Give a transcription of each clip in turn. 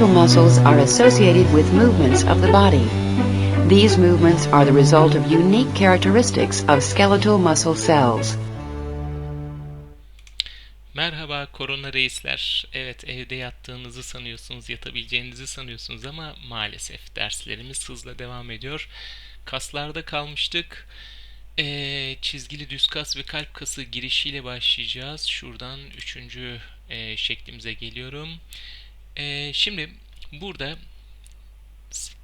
skeletal muscles are associated with movements of the body. These movements are the result of unique characteristics of skeletal muscle cells. Merhaba korona reisler. Evet evde yattığınızı sanıyorsunuz, yatabileceğinizi sanıyorsunuz ama maalesef derslerimiz hızla devam ediyor. Kaslarda kalmıştık. Ee, çizgili düz kas ve kalp kası girişiyle başlayacağız. Şuradan üçüncü e, şeklimize geliyorum. Ee, şimdi burada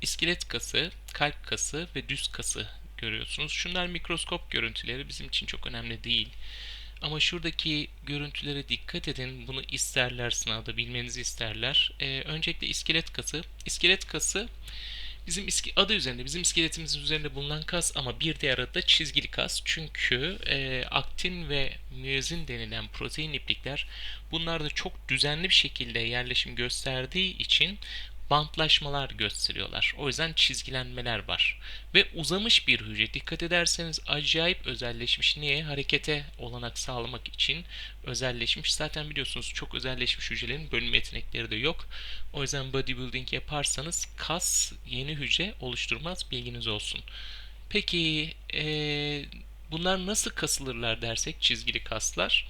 iskelet kası, kalp kası ve düz kası görüyorsunuz. Şunlar mikroskop görüntüleri bizim için çok önemli değil. Ama şuradaki görüntülere dikkat edin. Bunu isterler sınavda bilmenizi isterler. Ee, öncelikle iskelet kası. İskelet kası bizim iski, adı üzerinde bizim iskeletimizin üzerinde bulunan kas ama bir diğer adı da çizgili kas. Çünkü e, aktin ve miyozin denilen protein iplikler bunlar da çok düzenli bir şekilde yerleşim gösterdiği için bantlaşmalar gösteriyorlar. O yüzden çizgilenmeler var. Ve uzamış bir hücre. Dikkat ederseniz acayip özelleşmiş. Niye? Harekete olanak sağlamak için özelleşmiş. Zaten biliyorsunuz çok özelleşmiş hücrelerin bölünme yetenekleri de yok. O yüzden bodybuilding yaparsanız kas yeni hücre oluşturmaz. Bilginiz olsun. Peki eee, bunlar nasıl kasılırlar dersek çizgili kaslar?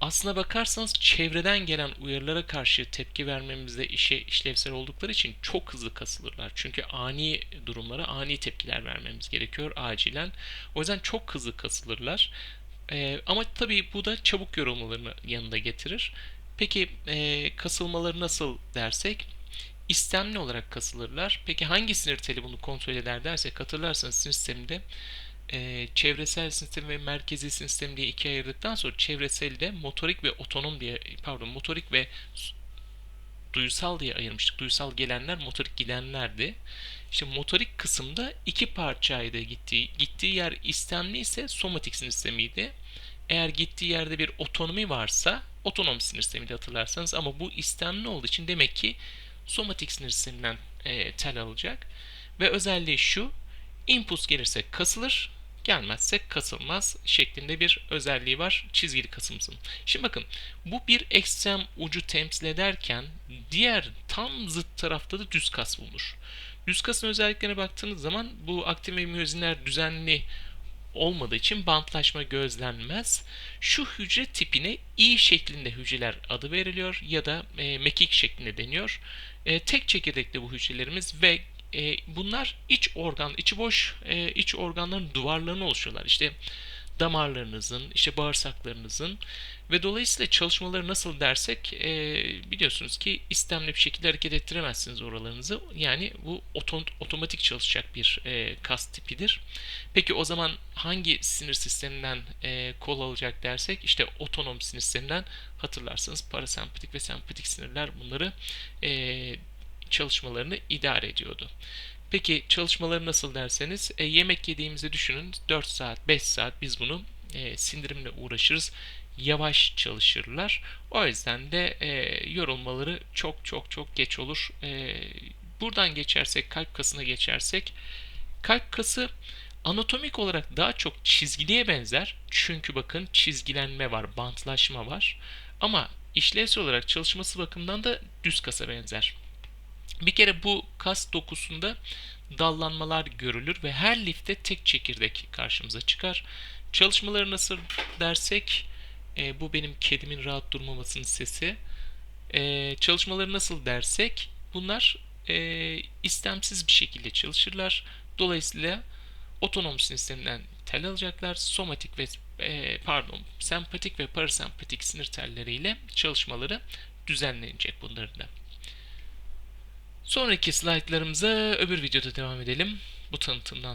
Aslına bakarsanız çevreden gelen uyarılara karşı tepki vermemizde işe işlevsel oldukları için çok hızlı kasılırlar. Çünkü ani durumlara ani tepkiler vermemiz gerekiyor acilen. O yüzden çok hızlı kasılırlar. Ee, ama tabii bu da çabuk yorulmalarını yanında getirir. Peki e, kasılmaları nasıl dersek? istemli olarak kasılırlar. Peki hangi sinir teli bunu kontrol eder dersek hatırlarsanız sinir sisteminde e, çevresel sistem ve merkezi sistem diye ikiye ayırdıktan sonra çevresel de motorik ve otonom diye pardon motorik ve duysal diye ayırmıştık. Duysal gelenler motorik gidenlerdi. İşte motorik kısımda iki parçaydı gittiği. Gittiği yer istemli ise somatik sinir sistemiydi. Eğer gittiği yerde bir otonomi varsa otonom sinir sistemiydi hatırlarsanız ama bu istemli olduğu için demek ki somatik sinir sisteminden e, tel alacak. Ve özelliği şu, impuls gelirse kasılır, gelmezse kasılmaz şeklinde bir özelliği var çizgili kasımızın. Şimdi bakın bu bir ekstrem ucu temsil ederken diğer tam zıt tarafta da düz kas bulunur. Düz kasın özelliklerine baktığınız zaman bu aktin ve miyozinler düzenli olmadığı için bantlaşma gözlenmez. Şu hücre tipine i şeklinde hücreler adı veriliyor ya da e, mekik şeklinde deniyor. E, tek çekirdekli bu hücrelerimiz ve e, bunlar iç organ, içi boş e, iç organların duvarlarını oluşuyorlar. İşte damarlarınızın, işte bağırsaklarınızın ve dolayısıyla çalışmaları nasıl dersek e, biliyorsunuz ki istemli bir şekilde hareket ettiremezsiniz oralarınızı. Yani bu otom- otomatik çalışacak bir e, kas tipidir. Peki o zaman hangi sinir sisteminden e, kol alacak dersek işte otonom sinir sisteminden hatırlarsanız parasempatik ve sempatik sinirler bunları e, çalışmalarını idare ediyordu. Peki çalışmaları nasıl derseniz e, yemek yediğimizi düşünün 4 saat 5 saat biz bunu e, sindirimle uğraşırız yavaş çalışırlar. O yüzden de e, yorulmaları çok çok çok geç olur. E, buradan geçersek kalp kasına geçersek kalp kası anatomik olarak daha çok çizgiliye benzer. Çünkü bakın çizgilenme var, bantlaşma var. Ama işlevsel olarak çalışması bakımından da düz kasa benzer. Bir kere bu kas dokusunda dallanmalar görülür ve her lifte tek çekirdek karşımıza çıkar. Çalışmaları nasıl dersek, e, bu benim kedimin rahat durmamasının sesi. E, çalışmaları nasıl dersek, bunlar e, istemsiz bir şekilde çalışırlar. Dolayısıyla otonom sinir sisteminden tel alacaklar. Somatik ve e, pardon, sempatik ve parasempatik sinir telleriyle çalışmaları düzenlenecek bunların da. Sonraki slaytlarımıza öbür videoda devam edelim. Bu tanıtımdan sonra